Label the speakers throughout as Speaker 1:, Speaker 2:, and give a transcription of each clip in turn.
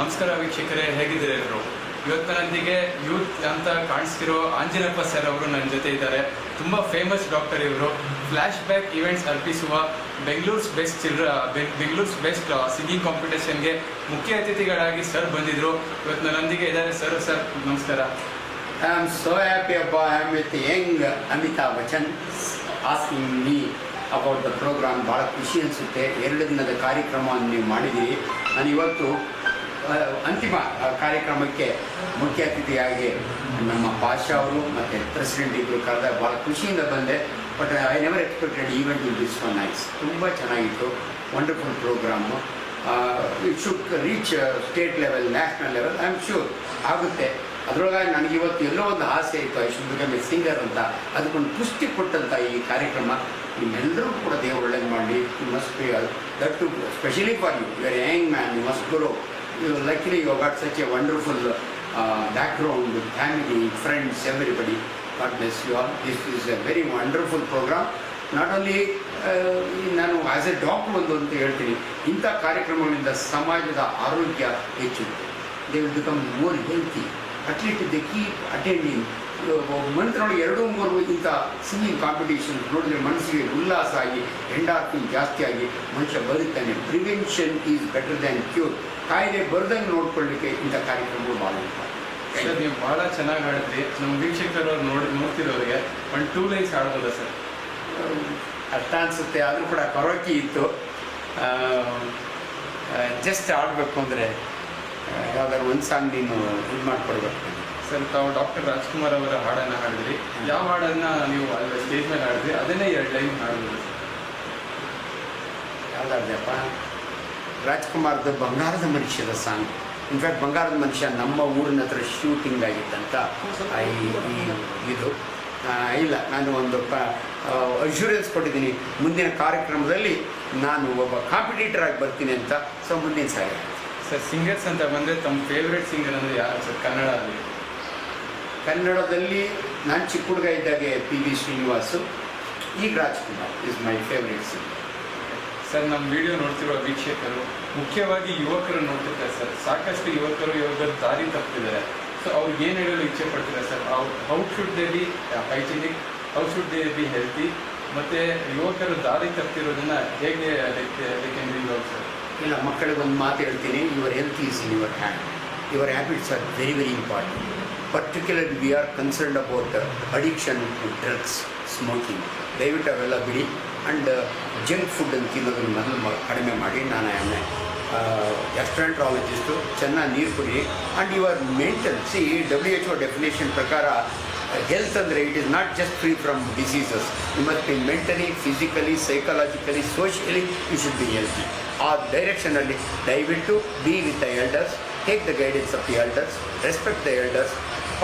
Speaker 1: ನಮಸ್ಕಾರ ವೀಕ್ಷಕರೇ, ಹೇಗಿದ್ದೀರಾ ಇವತ್ತು ನನ್ನೊಂದಿಗೆ ಯೂತ್ ಅಂತ ಕಾಣಿಸ್ತಿರೋ ಆಂಜನಪ್ಪ ಸರ್ ಅವರು ನನ್ನ ಜೊತೆ ಇದ್ದಾರೆ. ತುಂಬ ಫೇಮಸ್ ಡಾಕ್ಟರ್ ಇವರು. ಫ್ಲ್ಯಾಶ್ ಬ್ಯಾಕ್ ಇವೆಂಟ್ಸ್ ಅರ್ಪಿಸುವ Bengaluru's best children Bengaluru's best singing ಕಾಂಪಿಟೇಷನ್ಗೆ ಮುಖ್ಯ ಅತಿಥಿಗಳಾಗಿ ಸರ್ ಬಂದಿದ್ರು. ಇವತ್ತು ನನ್ನೊಂದಿಗೆ ಇದ್ದಾರೆ ಸರ್ ಸರ್, ನಮಸ್ಕಾರ.
Speaker 2: ಐ ಆಮ್ ಸೋ ಹ್ಯಾಪಿ ಅಪ್ಪ I am with young Amitabh Bachchan asking me about the programme ಭಾಳ ಖುಷಿ ಅನಿಸುತ್ತೆ. ಎರಡು ದಿನದ ಕಾರ್ಯಕ್ರಮವನ್ನು ನೀವು ಮಾಡಿದ್ದೀರಿ. ನಾನು ಇವತ್ತು ಅಂತಿಮ ಕಾರ್ಯಕ್ರಮಕ್ಕೆ ಮುಖ್ಯ ಅತಿಥಿಯಾಗಿ ನಮ್ಮ ಪಾಷಾ ಅವರು ಮತ್ತು ಪ್ರೆಸಿಡೆಂಟ್ ಇಬ್ಬರು ಕರೆದ ಭಾಳ ಖುಷಿಯಿಂದ ಬಂದೆ. But I never expected event in this one nice ತುಂಬ ಚೆನ್ನಾಗಿತ್ತು. Wonderful programme it should reach state level national level I am sure ಆಗುತ್ತೆ. ಅದರೊಳಗೆ ನನಗೆ ಇವತ್ತು ಎಲ್ಲೋ ಒಂದು ಆಸೆ ಇತ್ತು I should become a singer ಅಂತ. ಅದಕ್ಕೊಂದು ಪುಷ್ಟಿ ಕೊಟ್ಟಂಥ ಈ ಕಾರ್ಯಕ್ರಮ ನಿಮ್ಮೆಲ್ಲರೂ ಕೂಡ ದೇವರು ಒಳ್ಳೇದು ಮಾಡಿ. You must be that too specially for you you are young man you must grow you luckily you got such a wonderful background family friends everybody God bless you all this is a very wonderful programme not only ನಾನು as a doctor ಒಂದು ಅಂತ ಹೇಳ್ತೀನಿ, ಇಂಥ ಕಾರ್ಯಕ್ರಮಗಳಿಂದ ಸಮಾಜದ ಆರೋಗ್ಯ ಹೆಚ್ಚುತ್ತೆ. They will become more healthy at least they keep attending ಮಂತ್ರೊಳಗೆ ಎರಡು ಮೂರು ಇಂಥ ಸಿಂಗಿಂಗ್ ಕಾಂಪಿಟೇಷನ್ ನೋಡಿದ್ರೆ ಮನಸ್ಸಿಗೆ ಉಲ್ಲಾಸ ಆಗಿ ಎಂಡಾರ್ಫಿನ್ ಜಾಸ್ತಿ ಆಗಿ ಮನುಷ್ಯ ಬದುಕ್ತಾನೆ. Prevention is better than cure ಕಾಯಿಲೆ ಬರ್ದಂಗೆ ನೋಡ್ಕೊಳ್ಳಿಕ್ಕೆ ಇಂಥ ಕಾರ್ಯಕ್ರಮಗಳು ಭಾಳ
Speaker 1: ಸರ್ ನೀವು ಭಾಳ ಚೆನ್ನಾಗಿ ಹಾಡಿದ್ರಿ. ನಮ್ಮ ವೀಕ್ಷಕರು ನೋಡಿ ನೋಡ್ತಿರೋರಿಗೆ ಒಂದು ಟೂ ಲೈನ್ಸ್ ಆಡೋದಲ್ಲ ಸರ್?
Speaker 2: ಅರ್ಥ ಅನಿಸುತ್ತೆ ಆದರೂ ಕೂಡ ಕರೋಕಿ ಇತ್ತು. ಜಸ್ಟ್ ಆಡಬೇಕು ಅಂದರೆ ಯಾವ್ದಾದ್ರು ಒಂದು ಸಾಂಗ್ ನೀನು ಇದು ಮಾಡ್ಕೊಡ್ಬೇಕು.
Speaker 1: ಸರ್ ತಾವು ಡಾಕ್ಟರ್ ರಾಜ್ಕುಮಾರ್ ಅವರ ಹಾಡನ್ನು ಹಾಡಿದ್ರಿ. ಯಾವ ಹಾಡನ್ನ ನೀವು ಅಲ್ಲಿ ಸ್ಟೇಜ್ ಮೇಲೆ ಹಾಡಿದ್ರಿ? ಅದನ್ನೇ ಎರಡು ಲೈನ್ ಹಾಡಿದ್ರಿ.
Speaker 2: ಯಾವ್ದಾರ್ದಪ್ಪ ರಾಜ್ಕುಮಾರ್ದು ಬಂಗಾರದ ಮನುಷ್ಯದ ಸಾಂಗ್ ಇನ್ಫ್ಯಾಕ್ಟ್ ಬಂಗಾರದ ಮನುಷ್ಯ ನಮ್ಮ ಊರಿನ ಹತ್ರ ಶೂಟಿಂಗ್ ಆಗಿತ್ತಂತ ಇದು. ಇಲ್ಲ ನಾನು ಒಂದು ಪ ಅಶ್ಯೂರೆನ್ಸ್ ಕೊಟ್ಟಿದ್ದೀನಿ. ಮುಂದಿನ ಕಾರ್ಯಕ್ರಮದಲ್ಲಿ ನಾನು ಒಬ್ಬ ಕಾಂಪಿಟೇಟರ್ ಆಗಿ ಬರ್ತೀನಿ ಅಂತ. ಸೊ ಮುಂದಿನ ಸಾರಿ.
Speaker 1: ಸರ್ ಸಿಂಗರ್ಸ್ ಅಂತ ಬಂದರೆ ತಮ್ಮ ಫೇವ್ರೆಟ್ ಸಿಂಗರ್ ಅಂದರೆ ಯಾರು ಸರ್? ಕನ್ನಡದಲ್ಲಿ
Speaker 2: ಕನ್ನಡದಲ್ಲಿ ನಾನು ಚಿಕ್ಕ ಹುಡುಗ ಇದ್ದಾಗೆ ಪಿ ವಿ ಶ್ರೀನಿವಾಸು ಈಗ Rajkumar is my favourite singer
Speaker 1: sir ನಮ್ಮ ವಿಡಿಯೋ ನೋಡ್ತಿರೋ ವೀಕ್ಷಕರು ಮುಖ್ಯವಾಗಿ ಯುವಕರು ನೋಡ್ತಿರ್ತಾರೆ ಸರ್. ಸಾಕಷ್ಟು ಯುವಕರು ಯುವಕರು ದಾರಿ ತಪ್ಪಿದ್ದಾರೆ. ಸೊ ಅವ್ರಿಗೆ ಏನು ಹೇಳಲು ಇಚ್ಛೆ ಪಡ್ತಿದ್ದಾರೆ sir? How should they be hygienic how should they be healthy ಮತ್ತು ಯುವಕರು ದಾರಿ ತಪ್ಪಿರೋದನ್ನು ಹೇಗೆ ಸರ್?
Speaker 2: ಇಲ್ಲ, ಮಕ್ಕಳಿಗೆ ಒಂದು ಮಾತು ಹೇಳ್ತೀನಿ. Your health is in your hand your habits are very very important particular we are concerned about addiction to drugs smoking ದಯವಿಟ್ಟು ಅವೆಲ್ಲ ಬಿಡಿ. ಆ್ಯಂಡ್ ಜಂಕ್ ಫುಡ್ ಅಂತ ತಿನ್ನೋದನ್ನು ಮೊದಲು ಕಡಿಮೆ ಮಾಡಿ. ನಾನು ಎಮ್ಮೆ ಗ್ಯಾಸ್ಟ್ರಾಂಟ್ರಾಲಜಿಸ್ಟು ಚೆನ್ನಾಗಿ ನೀರು ಕುಡಿ. And your mental see W H O definition ಪ್ರಕಾರ ಹೆಲ್ತ್ ಅಂದರೆ it is not just free from diseases you must be mentally physically psychologically socially you should be healthy ಆ ಡೈರೆಕ್ಷನಲ್ಲಿ ದಯವಿಟ್ಟು be with the elders take the guidance of the elders respect the elders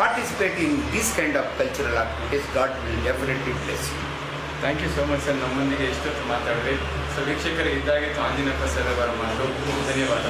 Speaker 2: participate in this kind of cultural activities God will definitely bless
Speaker 1: thank you so much sir ನಮ್ಮೊಂದಿಗೆ ಎಷ್ಟೊತ್ತು ಮಾತಾಡಿದ್ರಿ. So ವೀಕ್ಷಕರು ಇದ್ದಾಗೆ ಕಾಂಜಿನಪ್ಪ sir ಅವರ ಮಾತು. ಧನ್ಯವಾದ.